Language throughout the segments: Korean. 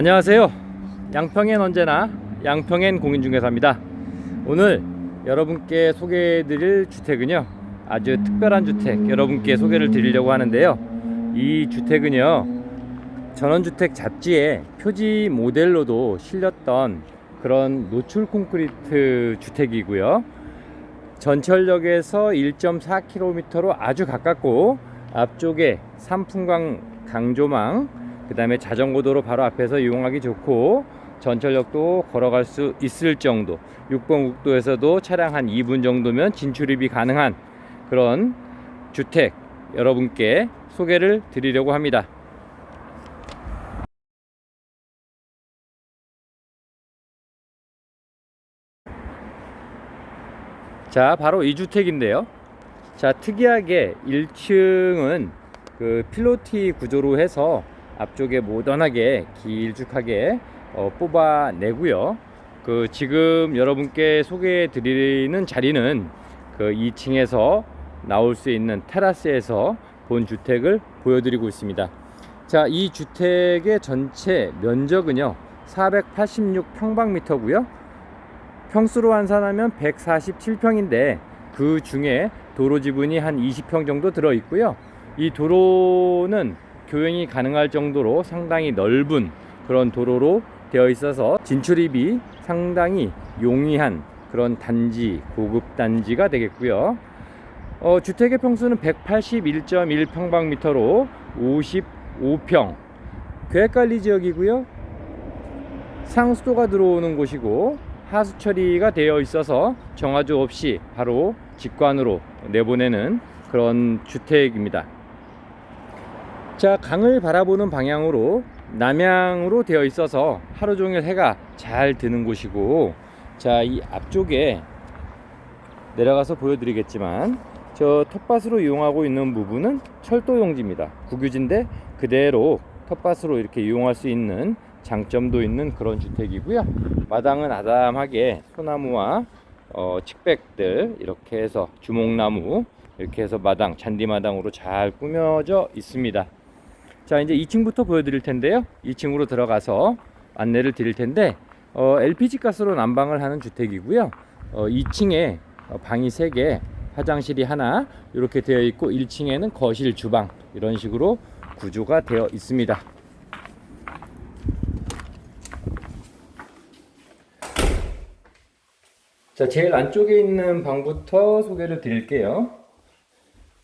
안녕하세요. 양평엔 언제나 양평엔 공인중개사입니다. 오늘 여러분께 소개해 드릴 주택은요 아주 특별한 주택 여러분께 소개를 드리려고 하는데요. 이 주택은요 전원주택 잡지에 표지 모델로도 실렸던 그런 노출 콘크리트 주택이고요. 전철역에서 1.4km로 아주 가깝고 앞쪽에 삼풍강 강조망 그 다음에 자전거 도로 바로 앞에서 이용하기 좋고 전철역도 걸어갈 수 있을 정도 6번 국도에서도 차량 한 2분 정도면 진출입이 가능한 그런 주택 여러분께 소개를 드리려고 합니다. 자, 바로 이 주택인데요. 자, 특이하게 1층은 그 필로티 구조로 해서 앞쪽에 모던하게 길쭉하게 어, 뽑아내고요. 그 지금 여러분께 소개해 드리는 자리는 그 2층에서 나올 수 있는 테라스에서 본 주택을 보여드리고 있습니다. 자, 이 주택의 전체 면적은요, 486평방미터고요. 평수로 환산하면 147평인데 그 중에 도로 지분이 한 20평 정도 들어 있고요. 이 도로는 교행이 가능할 정도로 상당히 넓은 그런 도로로 되어 있어서 진출입이 상당히 용이한 그런 단지, 고급 단지가 되겠고요. 어, 주택의 평수는 181.1평방미터로 55평. 계획관리 지역이고요. 상수도가 들어오는 곳이고 하수 처리가 되어 있어서 정화조 없이 바로 직관으로 내보내는 그런 주택입니다. 자, 강을 바라보는 방향으로 남향으로 되어 있어서 하루 종일 해가 잘 드는 곳이고 자, 이 앞쪽에 내려가서 보여드리겠지만 저 텃밭으로 이용하고 있는 부분은 철도 용지입니다. 국유지인데 그대로 텃밭으로 이렇게 이용할 수 있는 장점도 있는 그런 주택이고요. 마당은 아담하게 소나무와 어, 칡백들 이렇게 해서 주목나무 이렇게 해서 마당 잔디마당으로 잘 꾸며져 있습니다. 자 이제 2층부터 보여드릴 텐데요. 2층으로 들어가서 안내를 드릴 텐데 어, LPG 가스로 난방을 하는 주택이고요. 어, 2층에 방이 3개, 화장실이 하나 이렇게 되어 있고 1층에는 거실, 주방 이런 식으로 구조가 되어 있습니다. 자, 제일 안쪽에 있는 방부터 소개를 드릴게요.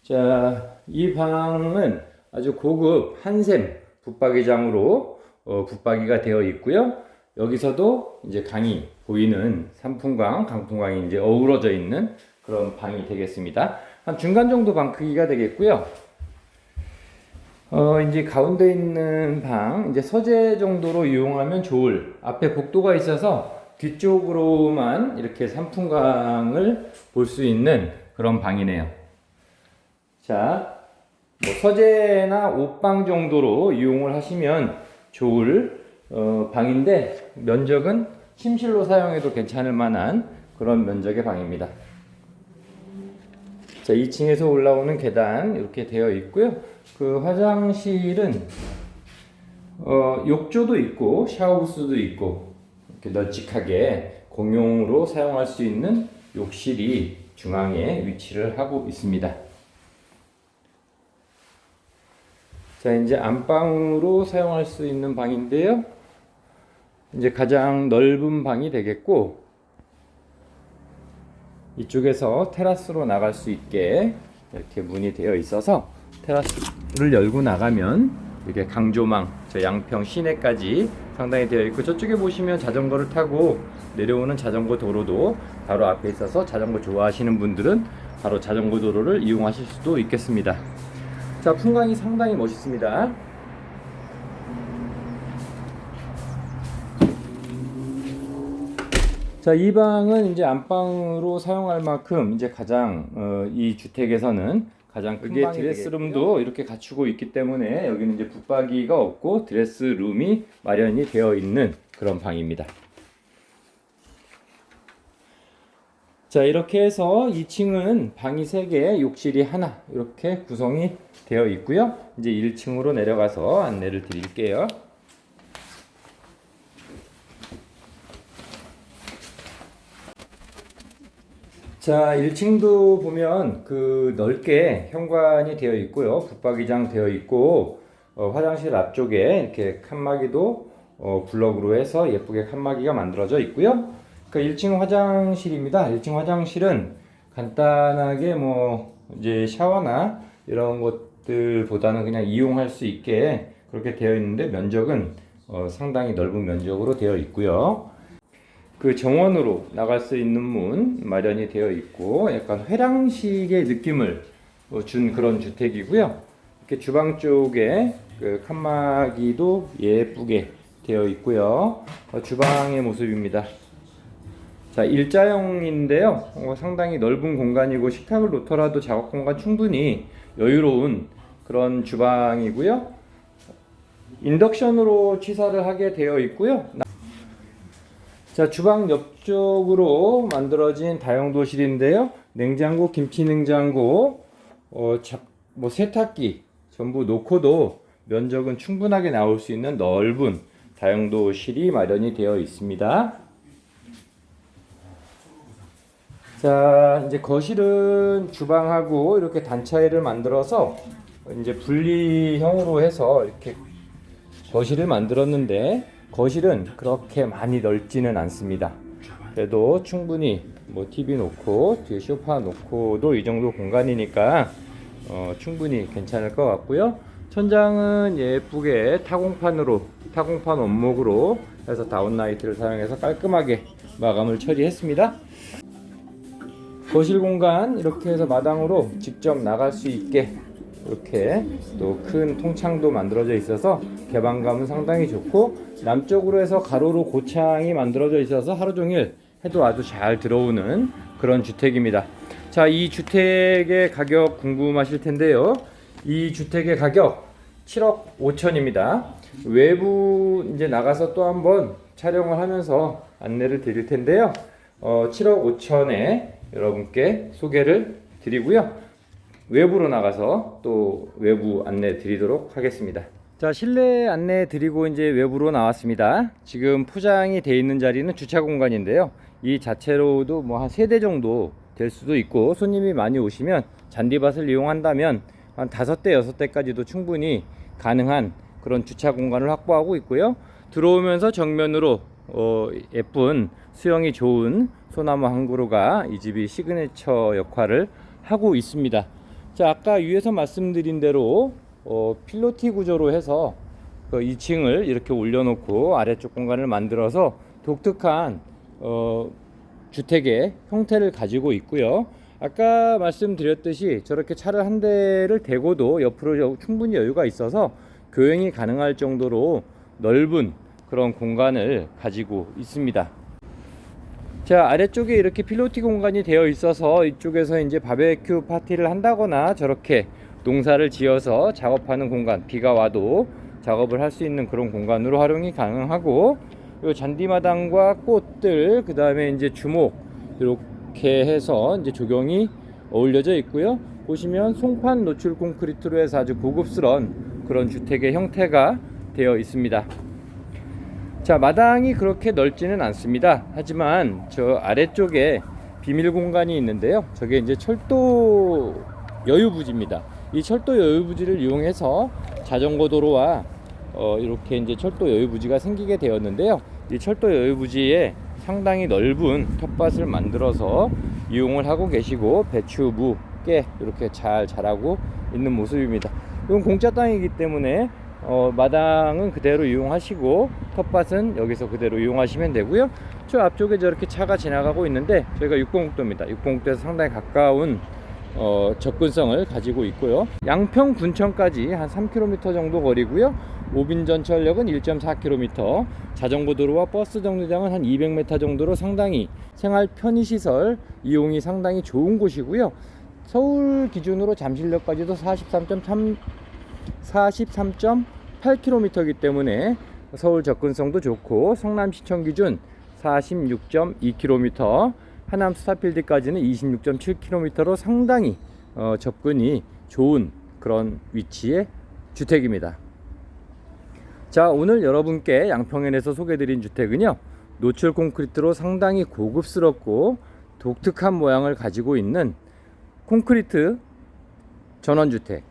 자, 이 방은 아주 고급 한샘 붙박이장으로 어, 붙박이가 되어 있고요. 여기서도 이제 강이 보이는 삼풍강, 강풍강이 이제 어우러져 있는 그런 방이 되겠습니다. 한 중간 정도 방 크기가 되겠고요. 어, 이제 가운데 있는 방, 이제 서재 정도로 이용하면 좋을 앞에 복도가 있어서 뒤쪽으로만 이렇게 삼풍강을 볼 수 있는 그런 방이네요. 자, 뭐 서재나 옷방 정도로 이용을 하시면 좋을 어, 방인데 면적은 침실로 사용해도 괜찮을 만한 그런 면적의 방입니다. 자, 2층에서 올라오는 계단 이렇게 되어 있고요. 그 화장실은 어, 욕조도 있고 샤워부스도 있고 이렇게 널찍하게 공용으로 사용할 수 있는 욕실이 중앙에 위치를 하고 있습니다. 자, 이제 안방으로 사용할 수 있는 방인데요. 이제 가장 넓은 방이 되겠고, 이쪽에서 테라스로 나갈 수 있게 이렇게 문이 되어 있어서 테라스를 열고 나가면 이렇게 강조망, 저 양평 시내까지 상당히 되어 있고 저쪽에 보시면 자전거를 타고 내려오는 자전거 도로도 바로 앞에 있어서 자전거 좋아하시는 분들은 바로 자전거 도로를 이용하실 수도 있겠습니다. 자, 풍광이 상당히 멋있습니다. 자, 이 방은 이제 안방으로 사용할 만큼 이제 가장 어, 이 주택에서는 가장 크게 드레스룸도 이렇게 갖추고 있기 때문에 여기는 이제 붙박이가 없고 드레스룸이 마련이 되어 있는 그런 방입니다. 자, 이렇게 해서 2층은 방이 3개, 욕실이 하나 이렇게 구성이 되어 있고요. 이제 1층으로 내려가서 안내를 드릴게요. 자, 1층도 보면 그 넓게 현관이 되어 있고요. 붙박이장 되어 있고 어, 화장실 앞쪽에 이렇게 칸막이도 어, 블럭으로 해서 예쁘게 칸막이가 만들어져 있고요. 그 1층 화장실입니다. 1층 화장실은 간단하게 뭐 이제 샤워나 이런 것들보다는 그냥 이용할 수 있게 그렇게 되어 있는데 면적은 어, 상당히 넓은 면적으로 되어 있고요. 그 정원으로 나갈 수 있는 문 마련이 되어 있고 약간 회랑식의 느낌을 어, 준 그런 주택이고요. 이렇게 주방 쪽에 그 칸막이도 예쁘게 되어 있고요. 어, 주방의 모습입니다. 자, 일자형인데요. 어, 상당히 넓은 공간이고 식탁을 놓더라도 작업 공간 충분히 여유로운 그런 주방이고요. 인덕션으로 취사를 하게 되어 있고요. 자, 주방 옆쪽으로 만들어진 다용도실인데요. 냉장고, 김치 냉장고, 어, 자, 뭐 세탁기 전부 놓고도 면적은 충분하게 나올 수 있는 넓은 다용도실이 마련이 되어 있습니다. 자, 이제 거실은 주방하고 이렇게 단차이를 만들어서 이제 분리형으로 해서 이렇게 거실을 만들었는데 거실은 그렇게 많이 넓지는 않습니다. 그래도 충분히 뭐 TV 놓고 뒤에 소파 놓고도 이 정도 공간이니까 어, 충분히 괜찮을 것 같고요. 천장은 예쁘게 타공판으로 타공판 원목으로 해서 다운라이트를 사용해서 깔끔하게 마감을 처리했습니다. 거실 공간 이렇게 해서 마당으로 직접 나갈 수 있게 이렇게 또 큰 통창도 만들어져 있어서 개방감은 상당히 좋고 남쪽으로 해서 가로로 고창이 만들어져 있어서 하루 종일 해도 아주 잘 들어오는 그런 주택입니다. 자, 이 주택의 가격 궁금하실 텐데요. 이 주택의 가격 7억 5천입니다. 외부 이제 나가서 또 한번 촬영을 하면서 안내를 드릴 텐데요. 어, 7억 5천에 여러분께 소개를 드리고요. 외부로 나가서 또 외부 안내 드리도록 하겠습니다. 자, 실내 안내 드리고 이제 외부로 나왔습니다. 지금 포장이 돼 있는 자리는 주차 공간인데요. 이 자체로도 뭐 한 세 대 정도 될 수도 있고 손님이 많이 오시면 잔디밭을 이용한다면 한 다섯 대 여섯 대까지도 충분히 가능한 그런 주차 공간을 확보하고 있고요. 들어오면서 정면으로 어, 예쁜 수영이 좋은 소나무 한 그루가 이 집이 시그니처 역할을 하고 있습니다. 자, 아까 위에서 말씀드린 대로 어, 필로티 구조로 해서 그 2층을 이렇게 올려놓고 아래쪽 공간을 만들어서 독특한 어, 주택의 형태를 가지고 있고요. 아까 말씀드렸듯이 저렇게 차를 한 대를 대고도 옆으로 충분히 여유가 있어서 교행이 가능할 정도로 넓은 그런 공간을 가지고 있습니다. 자 아래쪽에 이렇게 필로티 공간이 되어 있어서 이쪽에서 이제 바베큐 파티를 한다거나 저렇게 농사를 지어서 작업하는 공간 비가 와도 작업을 할 수 있는 그런 공간으로 활용이 가능하고 요 잔디마당과 꽃들 그 다음에 이제 주목 이렇게 해서 이제 조경이 어울려져 있고요 보시면 송판 노출 콘크리트로 해서 아주 고급스러운 그런 주택의 형태가 되어 있습니다 자 마당이 그렇게 넓지는 않습니다. 하지만 저 아래쪽에 비밀 공간이 있는데요. 저게 이제 철도 여유부지입니다. 이 철도 여유부지를 이용해서 자전거 도로와 어, 이렇게 이제 철도 여유부지가 생기게 되었는데요. 이 철도 여유부지에 상당히 넓은 텃밭을 만들어서 이용을 하고 계시고 배추, 무, 깨 이렇게 잘 자라고 있는 모습입니다. 이건 공짜 땅이기 때문에 어, 마당은 그대로 이용하시고 텃밭은 여기서 그대로 이용하시면 되고요. 저 앞쪽에 저렇게 차가 지나가고 있는데 저희가 6번국도입니다. 6번국도에서 상당히 가까운 어, 접근성을 가지고 있고요. 양평 군청까지 한 3km 정도 거리고요. 오빈전철역은 1.4km, 자전거 도로와 버스 정류장은 한 200m 정도로 상당히 생활 편의시설 이용이 상당히 좋은 곳이고요. 서울 기준으로 잠실역까지도 43.3 43.8km이기 때문에 서울 접근성도 좋고 성남시청 기준 46.2km, 하남 스타필드까지는 26.7km로 상당히 어, 접근이 좋은 그런 위치의 주택입니다. 자, 오늘 여러분께 양평연에서 소개드린 주택은요. 노출 콘크리트로 상당히 고급스럽고 독특한 모양을 가지고 있는 콘크리트 전원주택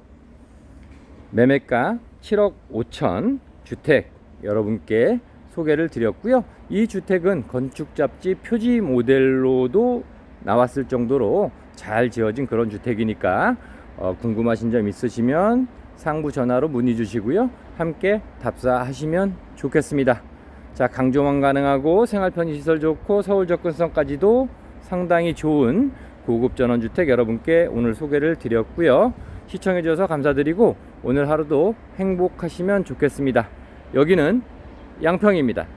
매매가 7억 5천 주택 여러분께 소개를 드렸고요. 이 주택은 건축 잡지 표지 모델로도 나왔을 정도로 잘 지어진 그런 주택이니까 어, 궁금하신 점 있으시면 상부 전화로 문의 주시고요. 함께 답사하시면 좋겠습니다. 자, 강조만 가능하고 생활 편의 시설 좋고 서울 접근성까지도 상당히 좋은 고급 전원주택 여러분께 오늘 소개를 드렸고요. 시청해 주셔서 감사드리고 오늘 하루도 행복하시면 좋겠습니다. 여기는 양평입니다.